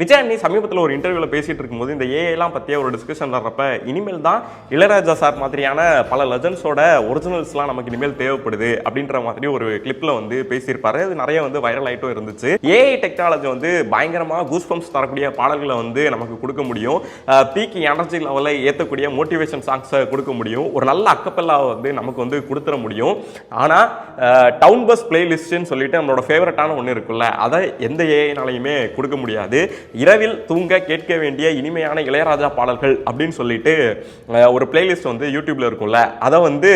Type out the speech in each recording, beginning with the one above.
விஜய் அண்ணி சமீபத்தில் ஒரு இன்டர்வியூவில் பேசிட்டு இருக்கும்போது இந்த ஏஐலாம் பற்றிய ஒரு டிஸ்கஷன் வர்றப்ப இனிமேல் தான் இளையராஜா சார் மாதிரியான பல லெஜன்ஸோட ஒரிஜினல்ஸ்லாம் நமக்கு இனிமேல் தேவைப்படுது அப்படின்ற மாதிரி ஒரு கிளிப்பில் வந்து பேசியிருப்பாரு. அது நிறைய வந்து வைரல் ஆகிட்டும் இருந்துச்சு. ஏஐ டெக்னாலஜி வந்து பயங்கரமாக கூஸ்பம்ஸ் தரக்கூடிய பாடல்களை வந்து நமக்கு கொடுக்க முடியும். பீக் எனர்ஜி லெவலில் ஏற்றக்கூடிய மோட்டிவேஷன் சாங்ஸை கொடுக்க முடியும். ஒரு நல்ல அக்கப்பெல்லாவை வந்து நமக்கு வந்து கொடுத்துட முடியும். ஆனால் டவுன் பஸ் பிளேலிஸ்ட்னு சொல்லிட்டு நம்மளோட ஃபேவரட்டான ஒன்று இருக்குல்ல அதை எந்த ஏஐனாலையுமே கொடுக்க முடியாது. இரவில் தூங்க கேட்க வேண்டிய இனிமையான இளையராஜா பாடல்கள் அப்படின்னு சொல்லிட்டு ஒரு பிளேலிஸ்ட் வந்து யூடியூப்ல இருக்கும்ல. அதை வந்து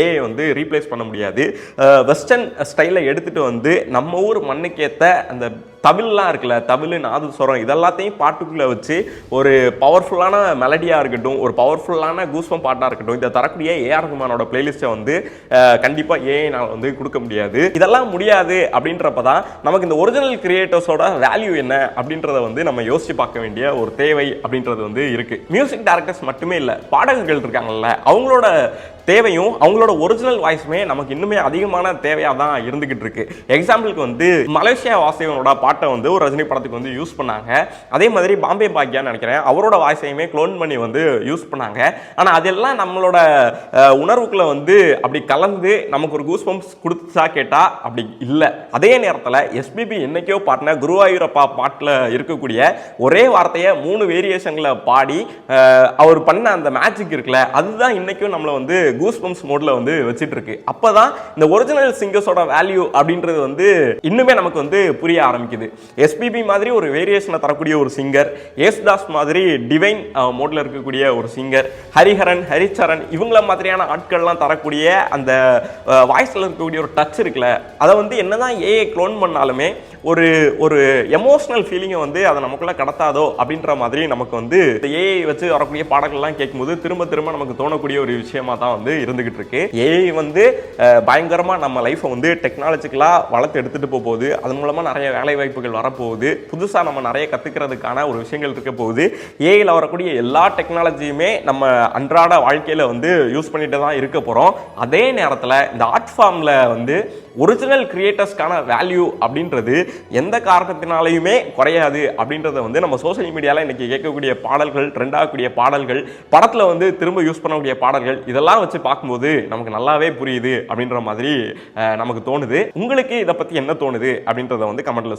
ஏஐ வந்து ரீப்ளேஸ் பண்ண முடியாது. வெஸ்டர்ன் ஸ்டைலில் எடுத்துட்டு வந்து நம்ம ஊர் மண்ணுக்கேற்ற அந்த தமிழ்லாம் இருக்குல்ல தமிழ் நாதஸ்வரம் இதெல்லாத்தையும் பாட்டுக்குள்ளே வச்சு ஒரு பவர்ஃபுல்லான மெலடியாக இருக்கட்டும் ஒரு பவர்ஃபுல்லான கூஸ்பம் பாட்டாக இருக்கட்டும் இதை தரக்கூடிய ஏஆர் ரகுமானோட பிளேலிஸ்ட்டை வந்து கண்டிப்பாக ஏஐ நான் வந்து கொடுக்க முடியாது. இதெல்லாம் முடியாது அப்படின்றப்ப தான் நமக்கு இந்த ஒரிஜினல் கிரியேட்டர்ஸோட வேல்யூ என்ன அப்படின்றத வந்து நம்ம யோசிச்சு பார்க்க வேண்டிய ஒரு தேவை அப்படின்றது வந்து இருக்கு. மியூசிக் டேரக்டர்ஸ் மட்டுமே இல்லை பாடகர்கள் இருக்காங்கல்ல அவங்களோட தேவையும் அவங்களோட ஒரிஜினல் வாய்ஸுமே நமக்கு இன்னுமே அதிகமான தேவையாக தான் இருந்துகிட்டு இருக்கு. எக்ஸாம்பிளுக்கு வந்து மலேசியா வாசகனோட பாட்டு பாட்டை வந்து ஒரு ரஜினி படத்துக்கு வந்து யூஸ் பண்ணாங்க. அதே மாதிரி பாம்பே பாக்கியான்னு நினைக்கிறேன். அவரோட வாய்ஸையுமே க்ளோன் பண்ணி வந்து யூஸ் பண்ணாங்க. ஆனால் அதெல்லாம் நம்மளோட உணர்வுக்குள்ளே உணர்வுக்குள்ள வந்து அப்படி கலந்து நமக்கு ஒரு கூஸ் பம்ப்ஸ் கொடுத்தா கேட்டால் அப்படி இல்லை. அதே நேரத்தில் எஸ்பிபி என்னைக்கோ பாட்டின குருவாயூரப்பா பாட்டில் இருக்கக்கூடிய ஒரே வார்த்தையை மூணு வேரியேஷனில் பாடி அவர் பண்ண அந்த மேஜிக் இருக்குல்ல அதுதான் இன்னைக்கும் நம்மளை வந்து கூஸ் பம்ப்ஸ் மோடில் வந்து வச்சுட்டு இருக்கு அப்பதான் இந்த ஒரிஜினல் சிங்கர்ஸோட வேல்யூ அப்படின்றது வந்து இன்னுமே நமக்கு வந்து புரிய ஆரம்பிக்குது. எஸ்பிபி மாதிரி ஒரு வேரியேஷனை தரக்கூடிய ஒரு சிங்கர் ஏசுதாஸ் மாதிரி டிவைன் மோட்ல இருக்கக்கூடிய ஒரு சிங்கர் ஹரிஹரன் ஹரிச்சரன் இவங்கள மாதிரியான ஆட்கள்லாம் தரக்கூடிய அந்த வாய்ஸ்ல இருக்கக்கூடிய ஒரு டச் இருக்குல்ல அதை வந்து என்னதான் ஏஐ க்ளோன் பண்ணாலுமே ஒரு ஒரு எமோஷ்னல் ஃபீலிங்கை வந்து அதை நமக்குள்ளே கடத்தாதோ அப்படின்ற மாதிரி நமக்கு வந்து ஏஐ வச்சு வரக்கூடிய பாடல்கள்லாம் கேட்கும்போது திரும்ப திரும்ப நமக்கு தோணக்கூடிய ஒரு விஷயமா தான் வந்து இருந்துகிட்டு இருக்கு. ஏஐ வந்து பயங்கரமாக நம்ம லைஃப்பை வந்து டெக்னாலஜிக்கலா வளர்த்து எடுத்துகிட்டு போகுது அதன் மூலமாக நிறைய வேலை வாய்ப்புகள் வரப்போகுது. புதுசாக நம்ம நிறைய கற்றுக்கிறதுக்கான ஒரு விஷயங்கள் இருக்க போகுது. ஏஐயில் வரக்கூடிய எல்லா டெக்னாலஜியுமே நம்ம அன்றாட வாழ்க்கையில் வந்து யூஸ் பண்ணிட்டு தான் இருக்க போகிறோம் அதே நேரத்தில் இந்த ஆர்ட் ஃபார்மில் வந்து ஒரிஜினல் கிரியேட்டர்ஸ்க்கான வேல்யூ அப்படின்றது எந்த காரணத்தினாலையுமே குறையாது அப்படின்றத வந்து நம்ம சோஷியல் மீடியாவில் இன்றைக்கி கேட்கக்கூடிய பாடல்கள் ட்ரெண்டாகக்கூடிய பாடல்கள் படத்தில் வந்து திரும்ப யூஸ் பண்ணக்கூடிய பாடல்கள் இதெல்லாம் வச்சு பார்க்கும்போது நமக்கு நல்லாவே புரியுது அப்படின்ற மாதிரி நமக்கு தோணுது. உங்களுக்கு இதை பற்றி என்ன தோணுது அப்படின்றத வந்து கமெண்ட்ல